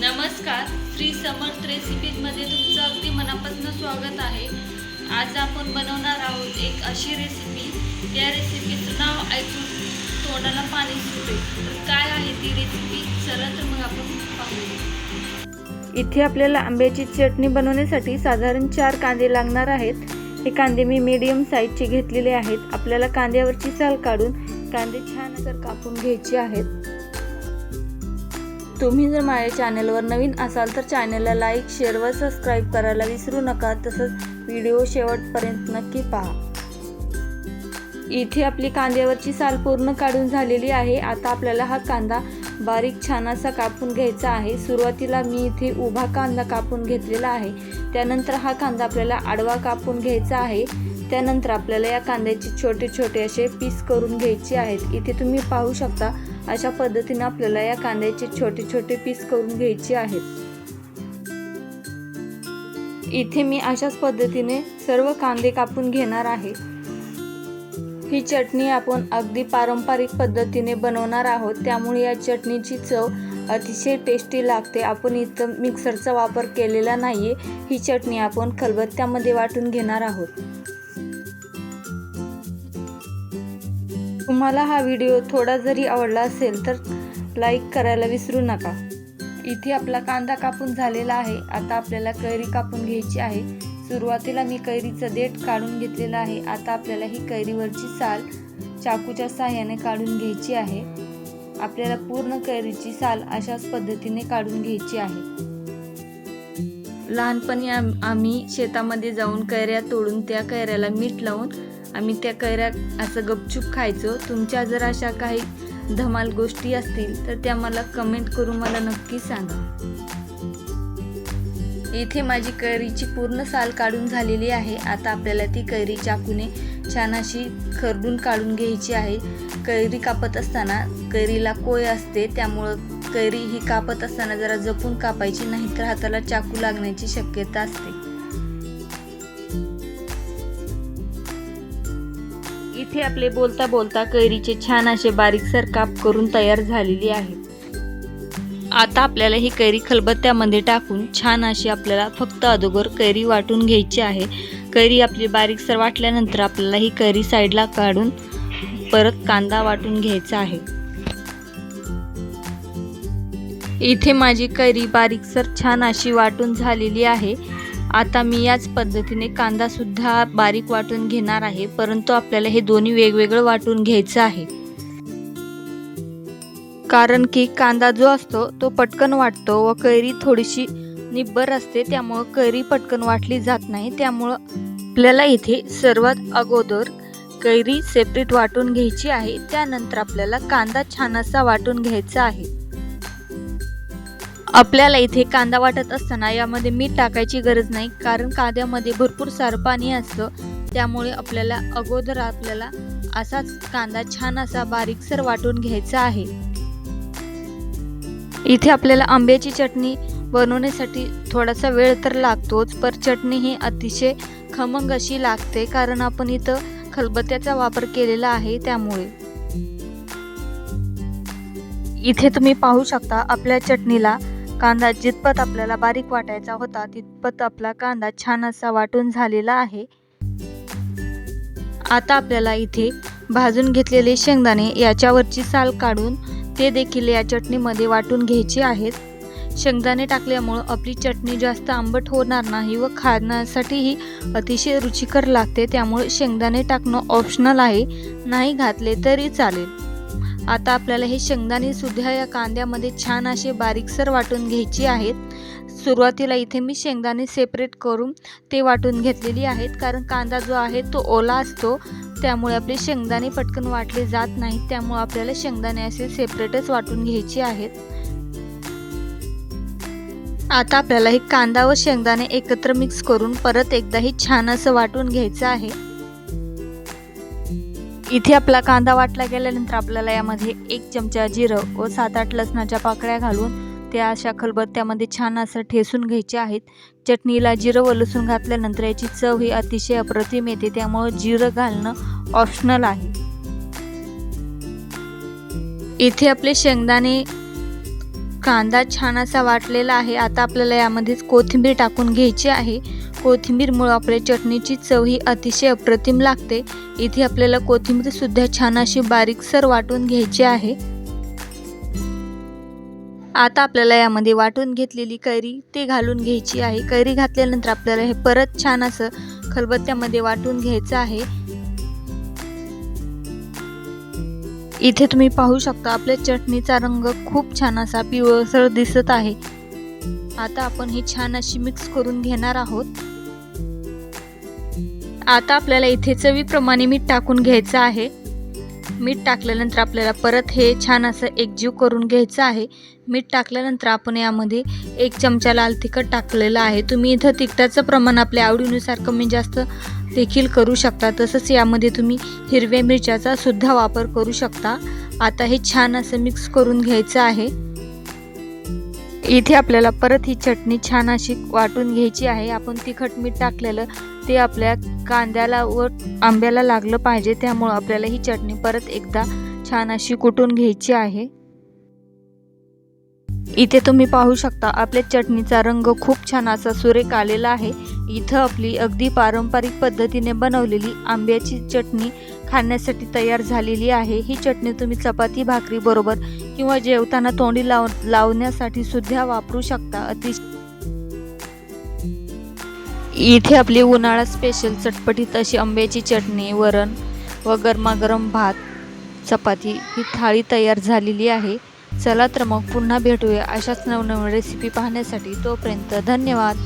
नमस्कार श्री समर्थ रेसिपीजमध्ये तुमचं अगदी मनापासून स्वागत आहे. आज आपण बनवणार आहोत एक अशी रेसिपी. त्या रेसिपीचं नाव ऐकून तोंडाला पाणी सुटेल तर काय आहे ती रेसिपी? चला तर मग आपण पाहूया. इथे आपल्याला आंब्याची चटणी बनवण्यासाठी साधारण चार कांदे लागणार आहेत. हे कांदे मी मीडियम साईजचे घेतलेले आहेत. आपल्याला कांद्यावरची साल काढून कांदे छान असं कापून घ्यायचे आहेत. तुम्ही जर माझ्या चॅनलवर नवीन असाल तर चॅनलला लाईक शेअर व सबस्क्राईब करायला विसरू नका. तसंच व्हिडिओ शेवटपर्यंत नक्की पहा. इथे आपली कांद्यावरची साल पूर्ण काढून झालेली आहे. आता आपल्याला हा कांदा बारीक छान असा कापून घ्यायचा आहे. सुरुवातीला मी इथे उभा कांदा कापून घेतलेला आहे. त्यानंतर हा कांदा आपल्याला आडवा कापून घ्यायचा आहे. त्यानंतर आपल्याला या कांद्याचे छोटे छोटे असे पीस करून घ्यायचे आहेत. इथे तुम्ही पाहू शकता अशा पद्धतीने आपल्याला या कांद्याचे छोटे छोटे पीस करून घ्यायचे आहेत. इथे मी अशाच पद्धतीने सर्व कांदे कापून घेणार आहे. ही चटणी आपण अगदी पारंपरिक पद्धतीने बनवणार आहोत. त्यामुळे या चटणीची चव अतिशय टेस्टी लागते. आपण इथं मिक्सरचा वापर केलेला नाही ही चटणी आपण खलबत्त्यामध्ये वाटून घेणार आहोत. तुम्हाला हा व्हिडिओ थोडा जरी आवडला असेल तर लाईक करायला विसरू नका. इथे आपला कांदा कापून झालेला आहे. आता आपल्याला कैरी कापून घ्यायची आहे. सुरुवातीला मी कैरीचं देठ काढून घेतलेलं आहे. आता आपल्याला ही कैरीवरची साल चाकूच्या साह्याने काढून घ्यायची आहे. आपल्याला पूर्ण कैरीची साल अशाच पद्धतीने काढून घ्यायची आहे. लहानपणी आम आम्ही शेतामध्ये जाऊन कैऱ्या तोडून त्या कैऱ्याला मीठ लावून आम्ही त्या कैऱ्या असं गपचूप खायचो. तुमच्या जर अशा काही धमाल गोष्टी असतील तर त्या मला कमेंट करून मला नक्की सांगा. इथे माझी कैरीची पूर्ण साल काढून झालेली आहे. आता आपल्याला ती कैरी चाकूने छान अशी खरडून काढून घ्यायची आहे. कैरी कापत असताना कैरीला कोय असते त्यामुळं कैरी ही कापत असताना जरा जपून कापायची नाहीतर हाताला चाकू लागण्याची शक्यता असते. इथे आपले बोलता बोलता कैरीचे छान असे बारीकसर काप करून तयार झालेली आहे. आता आपल्याला ही कैरी खलबत्त्यामध्ये टाकून छान अशी आपल्याला फक्त अगोदर कैरी वाटून घ्यायची आहे. कैरी आपली बारीकसर वाटल्यानंतर आपल्याला ही कैरी साईडला काढून परत कांदा वाटून घ्यायचा आहे. इथे माझी कैरी बारीकसर छान अशी वाटून झालेली आहे. आता मी याच पद्धतीने कांदासुद्धा बारीक वाटून घेणार आहे परंतु आपल्याला हे दोन्ही वेगवेगळं वाटून घ्यायचं आहे. कारण की कांदा जो असतो तो पटकन वाटतो व कैरी थोडीशी निब्बर असते त्यामुळं कैरी पटकन वाटली जात नाही. त्यामुळं आपल्याला इथे सर्वात अगोदर कैरी सेपरेट वाटून घ्यायची आहे. त्यानंतर आपल्याला कांदा छान असा वाटून घ्यायचा आहे. आपल्याला इथे कांदा वाटत असताना यामध्ये मीठ टाकायची गरज नाही कारण कांद्यामध्ये भरपूर सारं पाणी असतं. त्यामुळे आपल्याला अगोदर आपल्याला असाच कांदा छान असा बारीकसर वाटून घ्यायचा आहे. इथे आपल्याला आंब्याची चटणी बनवण्यासाठी थोडासा वेळ तर लागतोच पर चटणी ही अतिशय खमंग अशी लागते कारण आपण इथं खलबत्त्याचा वापर केलेला आहे त्यामुळे. इथे तुम्ही पाहू शकता आपल्या चटणीला कांदा जितपत आपल्याला बारीक वाटायचा होता तितपत आपला कांदा छान असा वाटून झालेला आहे. आता आपल्याला इथे भाजून घेतलेले शेंगदाणे याच्यावरची साल काढून ते देखील या चटणीमध्ये वाटून घ्यायचे आहेत. शेंगदाणे टाकल्यामुळं आपली चटणी जास्त आंबट होणार नाही व खाण्यासाठीही अतिशय रुचिकर लागते त्यामुळे शेंगदाणे टाकणं ऑप्शनल आहे. नाही घातले तरी चालेल. आता आपल्याला हे शेंगदाणे सुद्धा या कांद्यामध्ये छान असे बारीकसर वाटून घ्यायची आहेत. सुरुवातीला इथे मी शेंगदाणे सेपरेट करून ते वाटून घेतलेली आहेत. कारण कांदा जो आहे तो ओला असतो. त्यामुळे आपले शेंगदाणे पटकन वाटले जात नाहीत. त्यामुळे आपल्याला शेंगदाणे असे सेपरेटच वाटून घ्यायचे आहेत. आता आपल्याला हे कांदा व शेंगदाणे एकत्र मिक्स करून परत एकदाही छान असं वाटून घ्यायचं आहे. इथे आपला कांदा वाटला गेल्यानंतर आपल्याला यामध्ये एक चमचा जिरं व सात आठ लसणाच्या पाकळ्या घालून त्या अशा खलबत्त्यामध्ये छान असं ठेसून घ्यायचे आहेत. चटणीला जिरं व लसूण घातल्यानंतर याची चव ही अतिशय अप्रतिम येते. त्यामुळं जिरं घालणं ऑप्शनल आहे. इथे आपले शेंगदाणे कांदा छान असा वाटलेला आहे. आता आपल्याला यामध्येच कोथिंबीर टाकून घ्यायची आहे. कोथिंबीरमुळं आपल्या चटणीची चव ही अतिशय अप्रतिम लागते. इथे आपल्याला कोथिंबीर सुद्धा छान अशी बारीकसर वाटून घ्यायची आहे. आता आपल्याला यामध्ये वाटून घेतलेली कैरी ते घालून घ्यायची आहे. कैरी घातल्यानंतर आपल्याला हे परत छान असं खलबत्त्यामध्ये वाटून घ्यायचं आहे. इथे तुम्ही पाहू शकता आपल्या चटणीचा रंग खूप छान असा पिवळसर दिसत आहे. आता आपण ही छान अशी मिक्स करून घेणार आहोत. आता आपल्याला इथे चवीप्रमाणे मीठ टाकून घ्यायचं आहे. मीठ टाकल्यानंतर आपल्याला परत हे छान असं एकजीव करून घ्यायचं आहे. मीठ टाकल्यानंतर आपण यामध्ये एक चमचा लाल तिखट टाकलेलं आहे. तुम्ही इथं तिखटाचं प्रमाण आपल्या आवडीनुसार कमी जास्त देखील करू शकता. तसंच यामध्ये तुम्ही हिरव्या मिरच्याचा सुद्धा वापर करू शकता. आता हे छान असं मिक्स करून घ्यायचं आहे. इथे आपल्याला परत ही चटणी छान अशी वाटून घ्यायची आहे. आपण तिखट मीठ टाकलेलं ते आपल्या कांद्याला व आंब्याला लागलं पाहिजे. त्यामुळं आपल्याला ही चटणी परत एकदा छान अशी कुटून घ्यायची आहे. इथे तुम्ही पाहू शकता आपल्या चटणीचा रंग खूप छान असा सुरेख आलेला आहे. इथं आपली अगदी पारंपरिक पद्धतीने बनवलेली आंब्याची चटणी खाण्यासाठी तयार झालेली आहे. ही चटणी तुम्ही चपाती भाकरी बरोबर किंवा जेवताना तोंडी लाव लावण्यासाठी सुद्धा वापरू शकता. अतिशय इथे आपली उन्हाळा स्पेशल चटपटीत अशी आंब्याची चटणी वरण व गरमागरम भात चपाती ही थाळी तयार झालेली आहे. चला तर मग पुन्हा भेटूया अशाच नवनवीन रेसिपी पाहण्यासाठी. तोपर्यंत धन्यवाद.